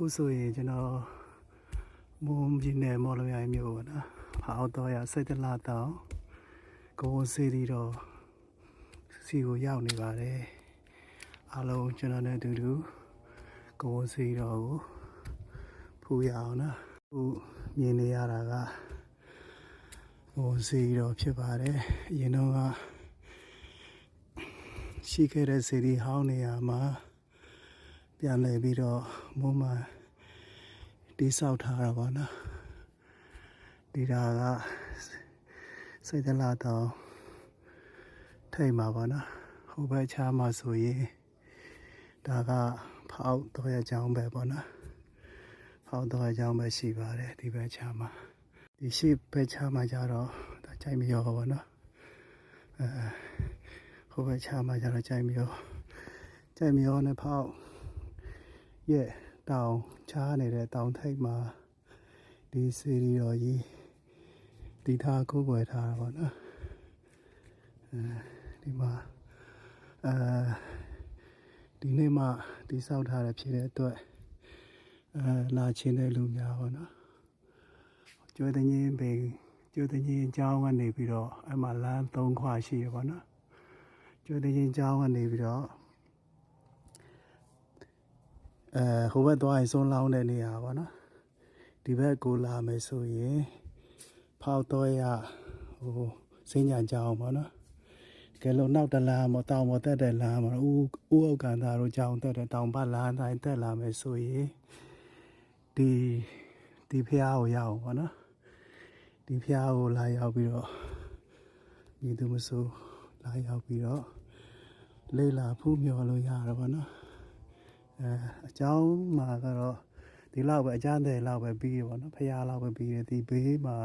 ခုဆိုရင်ကျွန်တော်မွန်ပြည်နယ်မော်လမြိုင်မြို့ပေါ့နော်။ဖောက်တော့ရစိတ်တလာတောင်ကိုဝန်စီတီတော့စီကိုရောက်နေပါတယ်။အားလုံးကျွန်တော်နဲ့အတူတူကိုဝန်စီတော့ကိုဖူးရအောင်နော်။ခုမြင်နေရတာကကိုဝန်စီတော့ဖြစ်ပါတယ်။အရင်တော့ကရှိခဲ့တဲ့စီတီဟောင်းနေရာမှာ ပြန်လည်ပြီးတော့မုံမှတိဆောက်ထားတာပါနော်ဒီဒါကစိတ်တလာတော့ထိတ်မှာပါနော်ဟိုဘက်ချားမှာဆိုရင်ဒါကဖောက်တော့ရကြောင်းပဲပေါ့နော်ဖောက်တော့ရကြောင်းပဲရှိပါတယ်ဒီဘက်ချားမှာဒီရှိဘက်ချားမှာကြတော့ဒါကြိုက်မရောပါနော်အဲဟိုဘက်ချားမှာကြတော့ကြိုက်မရောကြိုက်မရောနဲ့ဖောက် ရဲ့တောင်ချားနေတဲ့တောင်ထိပ်မှာဒီစီရီတော်ကြီးဒီထားကိုယ်ွယ်ထားတာပေါ့နော်အဲဒီမှာအဲဒီနေ့မှဒီဆောက်ထားရဖြစ်တဲ့အတွက်အဲလာချင်းတဲ့လူများပေါ့နော်ကျွေးတဲ့ငင်းပင်ကျွေးတဲ့ငင်းအကြောင်းကနေပြီးတော့အဲ့မှာလမ်း၃ခွရှိရပေါ့နော်ကျွေးတဲ့ငင်းအကြောင်းကနေပြီးတော့ အဲဟိုဘက်သွားရင်စွန်းလောင်းတဲ့နေရာပါနော်ဒီဘက်ကိုလာမယ်ဆိုရင်ဖောက်တော့ရဟိုစင်းညာကြောင်းပါနော်ကဲလို့နောက်တလားမတောင်မတက်တဲ့လမ်းမှာဦးဦးအောက်ကန်သားတို့ကြောင်းတက်တဲ့တောင်ပတ်လမ်းတိုင်းတက်လာမယ်ဆိုရင်ဒီဒီဖျားကိုရအောင်ပါနော်ဒီဖျားကိုလာရောက်ပြီးတော့ညီသူမဆိုလာရောက်ပြီးတော့လေ့လာဖူးမြော်လို့ရတာပါနော် အဲအကြောင်းမှာကတော့ဒီလောက်ပဲအကျမ်းတယ်လောက်ပဲပြီးရပါတော့ဖရားလောက်ပဲပြီးရဒီဘေးမှာ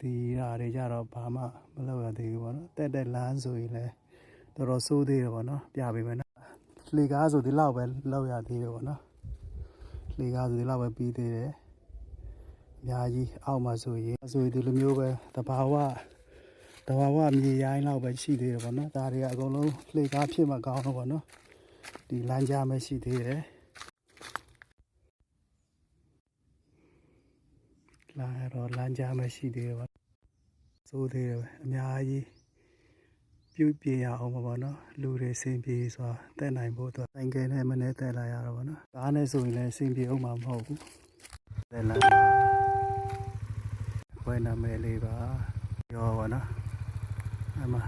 ဒီရာတွေကြတော့ဘာမှမလုပ်ရသေးဘူးပေါ့နော်တက်တက်လမ်းဆိုရင်လည်းတော်တော်ဆိုးသေးတယ်ပေါ့နော်ပြပေးမယ်နော်လေကားဆိုဒီလောက်ပဲလောက်ရသေးတယ်ပေါ့နော်လေကားဆိုဒီလောက်ပဲပြီးသေးတယ်အများကြီးအောက်မှာဆိုရင်ဆိုရင်ဒီလိုမျိုးပဲတဘာဝတဘာဝမြေရိုင်းလောက်ပဲရှိသေးတယ်ပေါ့နော်ဒါတွေကအကုန်လုံးလေကားဖြစ်မှကောင်းတော့ပေါ့နော် ဒီလမ်းကြားမရှိသေးတယ်လာတော့လမ်းကြားမရှိသေးတယ်ပါစိုးသေးတယ်ပဲအများကြီးပြုပြင်ရအောင်ပါဗောနော်လူတွေစင်ပြေစွာတက်နိုင်ဖို့အတွက်တိုင်ကယ်နဲ့မနဲ့တက်လာရတော့ဗောနော်ကားနဲ့ဆိုရင်လည်းစင်ပြေအောင်မှာမဟုတ်ဘူးတက်လာမှာခွဲနာမည်လေးပါပြောပါနော်အမှ